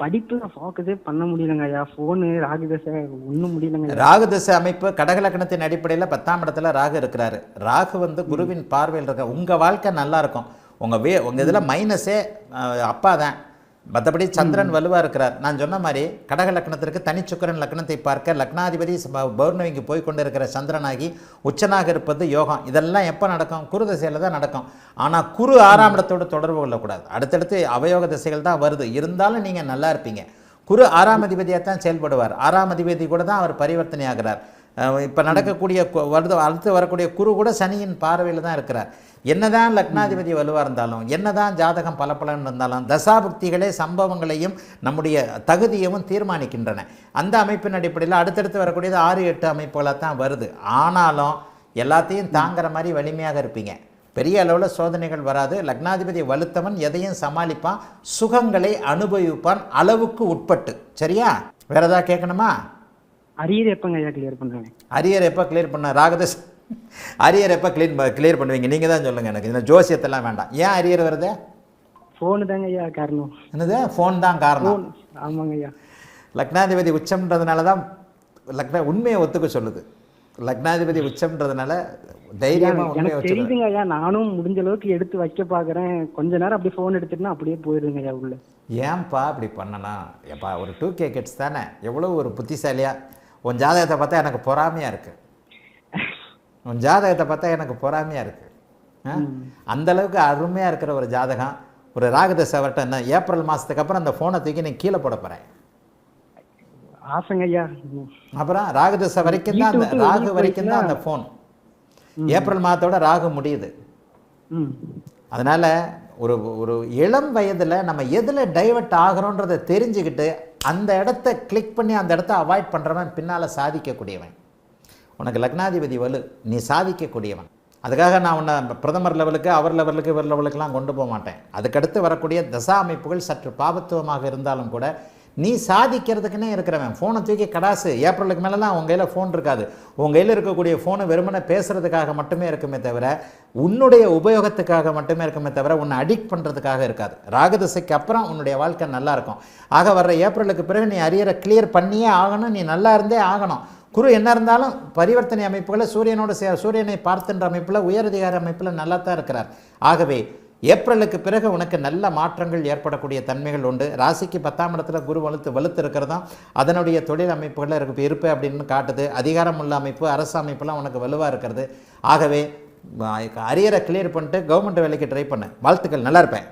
படிப்புல ஃபோக்கஸே பண்ண முடியலங்க ஐயா. ஃபோனு ராகு தசை ஒன்றும் முடியலங்க ஐயா. ராகு திசை அமைப்பு கடகலக்கணத்தின் அடிப்படையில் பத்தாம் இடத்துல ராகு இருக்கிறாரு. ராகு வந்து குருவின் பார்வையில் இருக்க உங்கள் வாழ்க்கை நல்லா இருக்கும். உங்கள் வே உங்கள் இதில் மைனஸே அப்பா தான். மற்றபடி சந்திரன் வலுவாக இருக்கிறார். நான் சொன்ன மாதிரி கடக லக்னத்திற்கு தனிச்சுக்கரன் லக்னத்தை பார்க்க லக்னாதிபதி பௌர்ணமிக்கு போய் கொண்டு இருக்கிற சந்திரனாகி உச்சனாக இருப்பது யோகம். இதெல்லாம் எப்போ நடக்கும்? குரு திசையில் தான் நடக்கும். ஆனால் குரு ஆறாம் இடத்தோடு தொடர்பு கொள்ளக்கூடாது. அடுத்தடுத்து அவயோக திசைகள் தான் வருது. இருந்தாலும் நீங்கள் நல்லா இருப்பீங்க. குரு ஆறாம் அதிபதியாக தான் செயல்படுவார். ஆறாம் அதிபதி கூட தான் அவர் பரிவர்த்தனை ஆகிறார் இப்போ நடக்கக்கூடிய வருது அடுத்து வரக்கூடிய குரு கூட சனியின் பார்வையில் தான் இருக்கிறார். என்னதான் லக்னாதிபதி வலுவாக இருந்தாலும் என்னதான் ஜாதகம் பலப்பலன் இருந்தாலும் தசாபக்திகளே சம்பவங்களையும் நம்முடைய தகுதியவும் தீர்மானிக்கின்றன. அந்த அமைப்பின் அடிப்படையில் அடுத்தடுத்து வரக்கூடியது ஆறு எட்டு அமைப்புகளாக தான் வருது. ஆனாலும் எல்லாத்தையும் தாங்குற மாதிரி வலிமையாக இருப்பீங்க. பெரிய அளவில் சோதனைகள் வராது. லக்னாதிபதி வலுத்தவன் எதையும் சமாளிப்பான் சுகங்களை அனுபவிப்பான் அளவுக்கு உட்பட்டு. சரியா? வேறு ஏதாவது கேட்கணுமா? அரியர் எப்பங்க ஐயா கிளியர் பண்றாங்க? அரியர் எப்போ கிளியர் பண்ண ராகதஸ் அரியர் எப்போ க்ளீன் கிளியர் பண்ணுவீங்க? நீங்கள் தான் சொல்லுங்கள் எனக்கு. இந்த ஜோசியத்தெல்லாம் வேண்டாம். ஏன் அரியர் வருது? ஃபோனு தாங்க ஐயா காரணம். என்னது? ஃபோன் தான் காரணம். ஆமாங்க ஐயா. லக்னாதிபதி உச்சம்ன்றதுனால தான் லக்னா உண்மையை ஒத்துக்க சொல்லுது. லக்னாதிபதி உச்சம்ன்றதுனால தைரியமாக உண்மையை தெரியுதுங்க ஐயா. நானும் முடிஞ்ச அளவுக்கு எடுத்து வைக்க பாக்குறேன். கொஞ்ச நேரம் அப்படியே ஃபோன் எடுத்துட்டுனா அப்படியே போயிருங்க ஐயா உள்ள. ஏன்பா இப்படி பண்ணனா எப்பா ஒரு டூ கே கிட்ஸ் தானே? எவ்வளோ ஒரு புத்திசாலியா? உன் ஜாதகத்தை பார்த்தா எனக்கு பொறாமையாக இருக்கு. உன் ஜாதகத்தை பார்த்தா எனக்கு பொறாமையாக இருக்கு? அந்த அளவுக்கு அருமையாக இருக்கிற ஒரு ஜாதகம் ஒரு ராகதசை வரட்டும் என்ன ஏப்ரல் மாதத்துக்கு அப்புறம் அந்த ஃபோனை தூக்கி நீ கீழே போட போகிறேன் ஐயா அப்புறம் ராகதசை வரைக்கும் தான் அந்த ராகு வரைக்கும் தான் அந்த ஃபோன் ஏப்ரல் மாதத்தோட ராகு முடியுது. அதனால் ஒரு ஒரு இளம் வயதில் நம்ம எதில் டைவர்ட் ஆகிறோன்றதை தெரிஞ்சுக்கிட்டு அந்த இடத்த கிளிக் பண்ணி அந்த இடத்த அவாய்ட் பண்ணுறவன் பின்னால் சாதிக்கக்கூடியவன். உனக்கு லக்னாதிபதி வலு நீ சாதிக்கக்கூடியவன். அதுக்காக நான் உன்னை பிரதமர் லெவலுக்கு அவர் லெவலுக்கு இவர் லெவலுக்குலாம் கொண்டு போக மாட்டேன் அதுக்கடுத்து வரக்கூடிய தசா அமைப்புகள் சற்று பாபத்துவமாக இருந்தாலும் கூட நீ சாதிக்கிறதுக்குன்னே இருக்கிறவன். ஃபோனை தூக்கி கடாசு. ஏப்ரலுக்கு மேலெலாம் உங்கள் கையில் ஃபோன் இருக்காது. உங்கள் கையில் இருக்கக்கூடிய ஃபோனு வெறுமனை பேசுகிறதுக்காக மட்டுமே இருக்குமே தவிர உன்னுடைய உபயோகத்துக்காக மட்டுமே இருக்குமே தவிர உன்னை அடிக்ட் பண்ணுறதுக்காக இருக்காது. ராகதிசைக்கு அப்புறம் உன்னுடைய வாழ்க்கை நல்லாயிருக்கும் ஆக வர்ற ஏப்ரலுக்கு பிறகு நீ அரியரை கிளியர் பண்ணியே ஆகணும். நீ நல்லா இருந்தே ஆகணும். குரு என்ன இருந்தாலும் பரிவர்த்தனை அமைப்புகளை சூரியனோடு சே சூரியனை பார்த்துன்ற அமைப்பில் உயரதிகார அமைப்பில் நல்லா தான் இருக்கிறார். ஆகவே ஏப்ரலுக்கு பிறகு உனக்கு நல்ல மாற்றங்கள் ஏற்படக்கூடிய தன்மைகள் உண்டு. ராசிக்கு பத்தாம் இடத்துல குரு வலுத்து வலுத்து இருக்கிறதா அதனுடைய தொழில் அமைப்புகளில் இருக்கு. இருப்பு அப்படின்னு காட்டுது. அதிகாரம் உள்ள அமைப்பு அரசு அமைப்புலாம் உனக்கு வலுவாக இருக்கிறது. ஆகவே அரியரை கிளியர் பண்ணிட்டு கவர்மெண்ட் வேலைக்கு ட்ரை பண்ணு. வாழ்த்துக்கள். நல்லா இருப்பேன்.